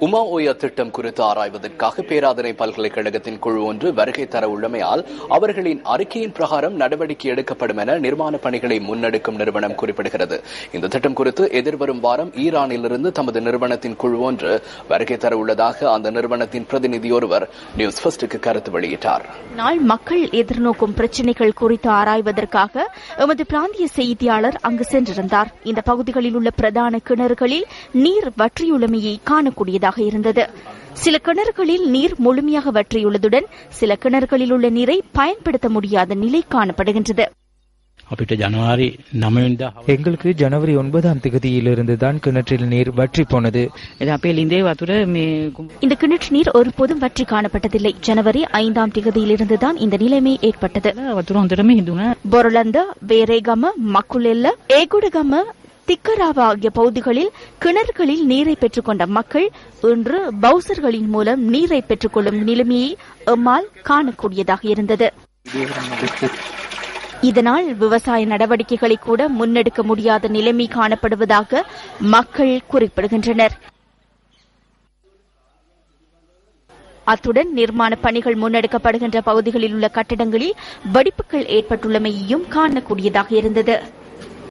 உமா ஓயா திட்டம் குறித்து ஆராய்வதற்காக பேராதனை பல்கலைக்கழகத்தின் குழு ஒன்று வருகை தர உள்ளமையால் அவர்களின் அறிக்கையின் பிரகாரம் நடவடிக்கை எடுக்கப்படும் என நிர்மாண பணிகளை முன்னெடுக்கும் நிறுவனம் குறிப்பிடுகிறது. இந்த திட்டம் குறித்து எதிர்வரும் வாரம் ஈரானிலிருந்து தமது நிறுவனத்தின் குழு ஒன்று வருகை தர உள்ளதாக அந்த நிறுவனத்தின் பிரதிநிதி ஒருவர் நியூஸ் ஃபர்ஸ்டுக்கு கருத்து வெளியிட்டார். நாள் மக்கள் எதிர்நோக்கும் பிரச்சினைகள் குறித்து ஆராய்வதற்காக எமது பிராந்திய செய்தியாளர் அங்கு சென்றிருந்தார். இந்த பகுதிகளில் உள்ள பிரதான கிணறுகளில் நீர் வற்றியுள்ளமையை காணக்கூடியதாக கூடியதாக இருந்தது. சில கிணறுகளில் நீர் முழுமையாக வற்றியுள்ளதுடன் சில கிணறுகளில் உள்ள நீரை பயன்படுத்த முடியாத நிலை காணப்படுகின்றது. எங்களுக்கு ஜனவரி ஒன்பதாம் தான் கிணற்றில் நீர் வற்றி போனது. இந்த கிணற்று நீர் ஒருபோதும் வற்றி காணப்பட்டதில்லை. ஜனவரி ஐந்தாம் தேதியிலிருந்து தான் இந்த நிலைமை ஏற்பட்டது. பொருளந்த வேரேகம மக்குலெல்ல ஏகுடகம திக்கராவா ஆகிய பகுதிகளில் கிணறுகளில் நீரை பெற்றுக்கொண்ட மக்கள் இன்று பவுசர்களின் மூலம் நீரை பெற்றுக்கொள்ளும் நிலைமையை எம்மால் காணக்கூடியதாக இருந்தது. இதனால் விவசாய நடவடிக்கைகளை கூட முன்னெடுக்க முடியாத நிலைமை காணப்படுவதாக மக்கள் குறிப்பிடுகின்றனர். அத்துடன் நிர்மாண பணிகள் முன்னெடுக்கப்படுகின்ற பகுதிகளில் உள்ள கட்டடங்களில் வெடிப்புகள் ஏற்பட்டுள்ளமையையும் காணக்கூடியதாக இருந்தது.